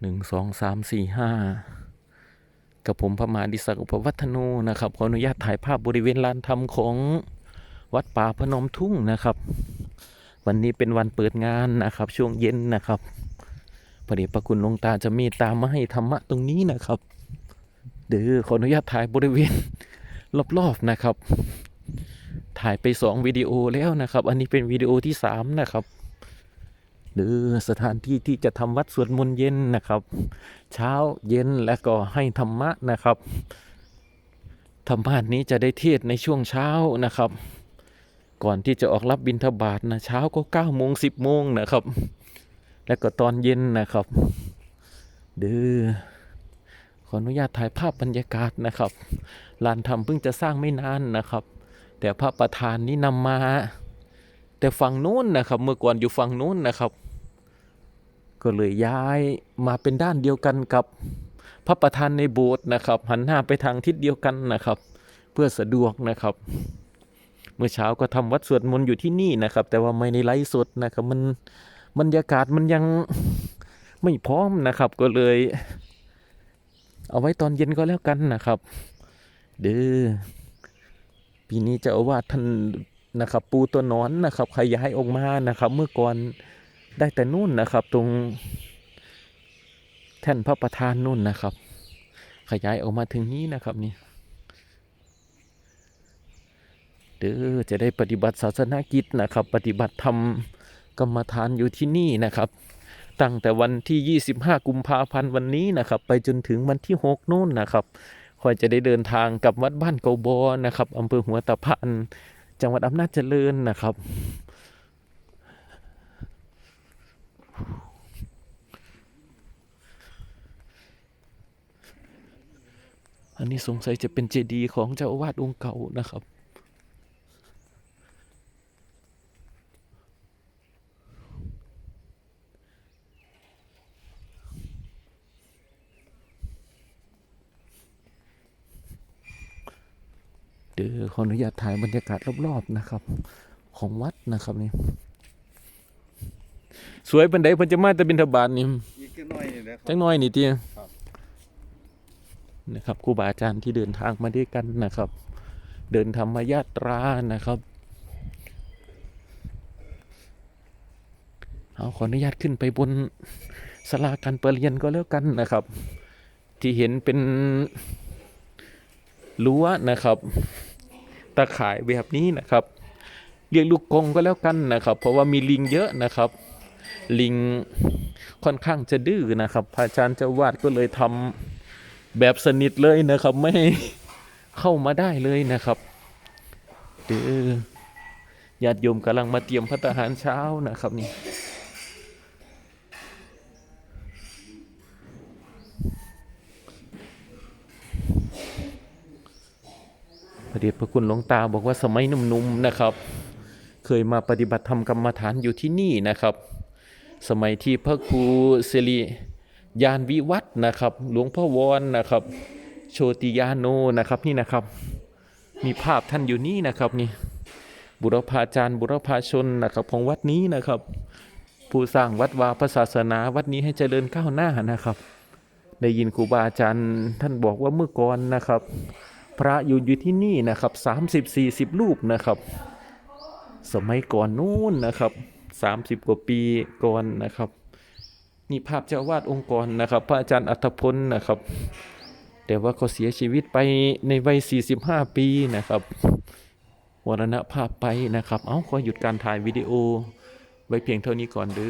หนึ่งสองสามสี่ห้ากับผมพระมหาดิศักดิ์อุปวัฒโนนะครับ ขออนุญาตถ่ายภาพบริเวณลานธรรมของวัดป่าพนมทุ่งนะครับ วันนี้เป็นวันเปิดงานนะครับ ช่วงเย็นนะครับพระเดชพระคุณหลวงตาจะมตตามาให้ธรรมะตรงนี้นะครับ เดี๋ยวขออนุญาตถ่ายบริเวณรอบๆนะครับ ถ่ายไปสองวิดีโอแล้วนะครับ อันนี้เป็นวิดีโอที่สามนะครับ หรือสถานที่ที่จะทำวัดสวดมนต์เย็นนะครับ เช้าเย็นและก็ให้ธรรมะนะครับธรรมะนี้จะได้เทศในช่วงเช้านะครับ ก่อนที่จะออกรับบิณฑบาตนะเช้าก็9ก้าโมงสิบโมงนะครับ และก็ตอนเย็นนะครับเดือขออนุญาตถ่ายภาพบรรยากาศนะครับลานธรรมเพิ่งจะสร้างไม่นานนะครับ แต่พระประธานนี้นำมา แต่ฝั่งนู้นนะครับ เมื่อก่อนอยู่ฝั่งนู้นนะครับ ก็เลยย้ายมาเป็นด้านเดียวกันกับพระประธานในโบสถ์นะครับ หันหน้าไปทางทิศเดียวกันนะครับ เพื่อสะดวกนะครับ เมื่อเช้าก็ทำวัดสวดมนต์อยู่ที่นี่นะครับ แต่ว่าไม่ในไลฟ์สดนะครับ มันบรรยากาศมันยังไม่พร้อมนะครับ ก็เลย เอาไว้ตอนเย็นก็แล้วกันนะครับ เด้อปีนี้เจะอาวาสท่านนะครับ ปูตัวนอนนะครับขยายออกมานะครับ เมื่อก่อน ได้แต่นู่นนะครับ ตรงแท่นพระประธานนู่นนะครับ ขยายออกมาถึงนี้นะครับนี่เด้อจะได้ปฏิบัติศาสนกิจนะครับ ปฏิบัติธรรมกรรมฐานอยู่ที่นี่นะครับ ตั้งแต่วันที่ 25 กุมภาพันธ์วันนี้นะครับ ไปจนถึงวันที่ 6 นู่นนะครับคอยจะได้เดินทางกับวัดบ้านเกาบอนะครับอำเภอหัวตะพานจังหวัดอำนาจเจริญนะครับ อันนี้สงสัยจะเป็นเจดีย์ของเจ้าอาวาสองค์เก่านะครับ เดี๋ยวขออนุญาตถ่ายบรรยากาศรอบๆนะครับ ของวัดนะครับนี่สวยเป็นไดเพิ่นจะมาแต่บิณฑบาตนี่อีกแค่น้อยนี่แหละคจัรับงน้อยนี่เตียครับ นะครับครูบาอาจารย์ที่เดินทางมาด้วยกันนะครับ เดินธรรมยาตรานะครับเอาขออนุญาตขึ้นไปบนสลาการประเรียนก็แล้วกันนะครับ ที่เห็นเป็นรั้วนะครับตะข่ายแบบนี้นะครับ เรียกลูกกงก็แล้วกันนะครับ เพราะว่ามีลิงเยอะนะครับ ลิงค่อนข้างจะดื้อนะครับพระอาจารย์เจ้าวาดก็เลยทำ แบบสนิทเลยนะครับ ไม่เข้ามาได้เลยนะครับเด้อญาติโยมกำลังมาเตรียมพัตหารเช้านะครับนี่พระเดชพระคุณหลวงตาบอกว่าสมัยหนุ่มๆนะครับ เคยมาปฏิบัติธรรมกรรมฐานอยู่ที่นี่นะครับ สมัยที่พระครูสิริ ยานวิวัฒนะครับ หลวงพ่อวอนนะครับ โชติยาโนนะครับนี่นะครับ มีภาพท่านอยู่นี่นะครับนี่บุรพาจารย์บุรพาชนนะครับของวัดนี้นะครับ ผู้สร้างวัดวาพระศาสนาวัดนี้ให้เจริญก้าวหน้านะครับ ได้ยินครูบาอาจารย์ท่านบอกว่าเมื่อก่อนนะครับ พระอยู่อยู่ที่นี่นะครับสามสิบสี่สิบรูปนะครับ สมัยก่อนนู้นนะครับสามสิบกว่าปีก่อนนะครับ นี่ภาพเจ้าวาดองค์กรนะครับ พระอาจารย์อัธพลนะครับ แต่ว่าเขาเสียชีวิตไปในวัย 45 ปีนะครับวรณภาพไปนะครับ เอ้าขอหยุดการถ่ายวิดีโอ ไว้เพียงเท่านี้ก่อนเด้อ